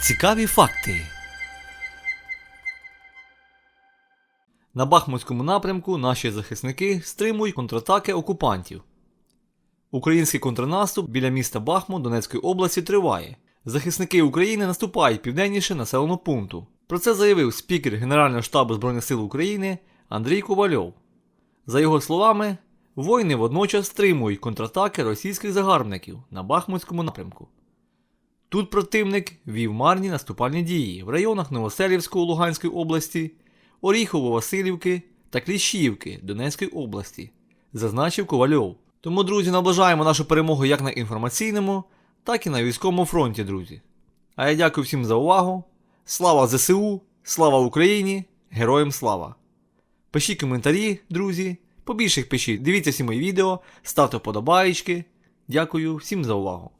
Цікаві факти. На Бахмутському напрямку наші захисники стримують контратаки окупантів. Український контрнаступ біля міста Бахмут Донецької області триває. Захисники України наступають південніше населеного пункту. Про це заявив спікер Генерального штабу Збройних сил України Андрій Ковальов. За його словами, воїни водночас стримують контратаки російських загарбників на Бахмутському напрямку. Тут противник вів марні наступальні дії в районах Новоселівського Луганської області, Оріхово-Василівки та Кліщівки Донецької області, зазначив Ковальов. Тому, друзі, наближаємо нашу перемогу як на інформаційному, так і на військовому фронті, друзі. А я дякую всім за увагу. Слава ЗСУ, слава Україні, героям слава! Пишіть коментарі, друзі, побільше їх пишіть. Дивіться всі мої відео, ставте вподобаєчки. Дякую всім за увагу.